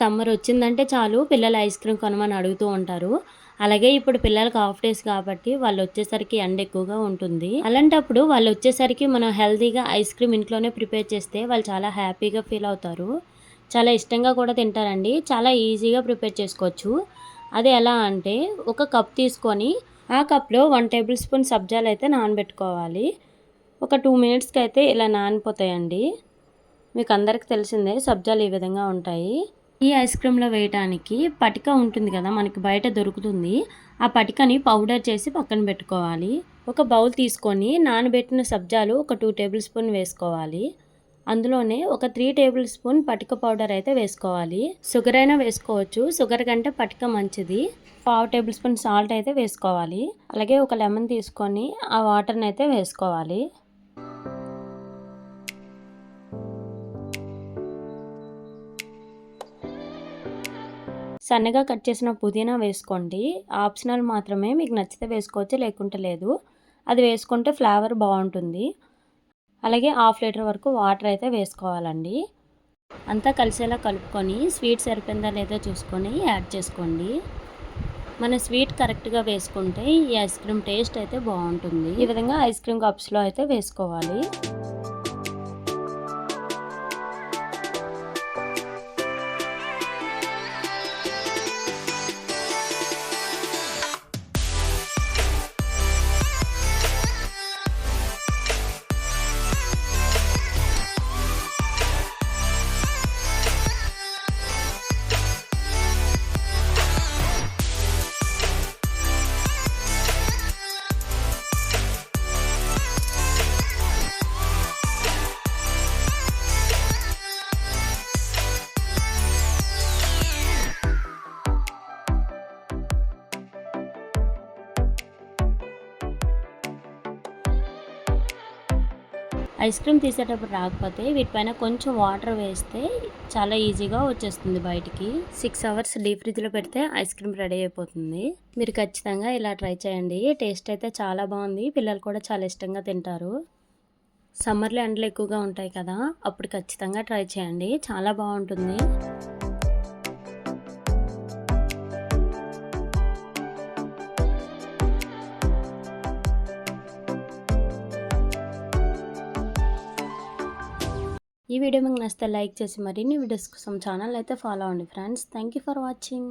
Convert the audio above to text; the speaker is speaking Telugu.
సమ్మర్ వచ్చిందంటే చాలు పిల్లలు ఐస్ క్రీమ్ కొనమని అడుగుతూ ఉంటారు. అలాగే ఇప్పుడు పిల్లలకి హాఫ్ డేస్ కాబట్టి వాళ్ళు వచ్చేసరికి ఎండ ఎక్కువగా ఉంటుంది. అలాంటప్పుడు వాళ్ళు వచ్చేసరికి మనం హెల్తీగా ఐస్ క్రీమ్ ఇంట్లోనే ప్రిపేర్ చేస్తే వాళ్ళు చాలా హ్యాపీగా ఫీల్ అవుతారు. చాలా ఇష్టంగా కూడా తింటారండి. చాలా ఈజీగా ప్రిపేర్ చేసుకోవచ్చు. అది ఎలా అంటే ఒక కప్ తీసుకొని ఆ కప్లో వన్ టేబుల్ స్పూన్ సబ్జాలు అయితే నానబెట్టుకోవాలి. ఒక టూ మినిట్స్కి అయితే ఇలా నానిపోతాయండి. మీకు అందరికి తెలిసిందే సబ్జాలు ఈ విధంగా ఉంటాయి. ఈ ఐస్ క్రీమ్లో వేయటానికి పటిక ఉంటుంది కదా మనకి బయట దొరుకుతుంది. ఆ పటికని పౌడర్ చేసి పక్కన పెట్టుకోవాలి. ఒక బౌల్ తీసుకొని నానబెట్టిన సబ్జాలు ఒక టూ టేబుల్ స్పూన్ వేసుకోవాలి. అందులోనే ఒక త్రీ టేబుల్ స్పూన్ పటిక పౌడర్ అయితే వేసుకోవాలి. షుగర్ అయినా వేసుకోవచ్చు. షుగర్ కంటే పటిక మంచిది. పావు టేబుల్ స్పూన్ సాల్ట్ అయితే వేసుకోవాలి. అలాగే ఒక లెమన్ తీసుకొని ఆ వాటర్ని అయితే వేసుకోవాలి. సన్నగా కట్ చేసిన పుదీనా వేసుకోండి. ఆప్షనల్ మాత్రమే మీకు నచ్చితే వేసుకోవచ్చు లేకుంటే లేదు. అది వేసుకుంటే ఫ్లేవర్ బాగుంటుంది. అలాగే హాఫ్ లీటర్ వరకు వాటర్ అయితే వేసుకోవాలండి. అంతా కలిసేలా కలుపుకొని స్వీట్ సరిపోయిందా లేదో చూసుకొని యాడ్ చేసుకోండి. మన స్వీట్ కరెక్ట్గా వేసుకుంటే ఈ ఐస్ క్రీమ్ టేస్ట్ అయితే బాగుంటుంది. ఈ విధంగా ఐస్ క్రీమ్ కప్స్లో అయితే వేసుకోవాలి. ఐస్ క్రీమ్ తీసేటప్పుడు రాకపోతే వీటిపైన కొంచెం వాటర్ వేస్తే చాలా ఈజీగా వచ్చేస్తుంది బయటికి. సిక్స్ అవర్స్ డీప్ ఫ్రిడ్జ్లో పెడితే ఐస్ క్రీమ్ రెడీ అయిపోతుంది. మీరు ఖచ్చితంగా ఇలా ట్రై చేయండి. టేస్ట్ అయితే చాలా బాగుంది. పిల్లలు కూడా చాలా ఇష్టంగా తింటారు. సమ్మర్లో ఎండలు ఎక్కువగా ఉంటాయి కదా అప్పుడు ఖచ్చితంగా ట్రై చేయండి. చాలా బాగుంటుంది. ఈ వీడియో మీకు నచ్చితే లైక్ చేసి మరిన్ని వీడియోస్ కోసం ఛానల్ అయితే ఫాలో అవ్వండి friends. Thank you for watching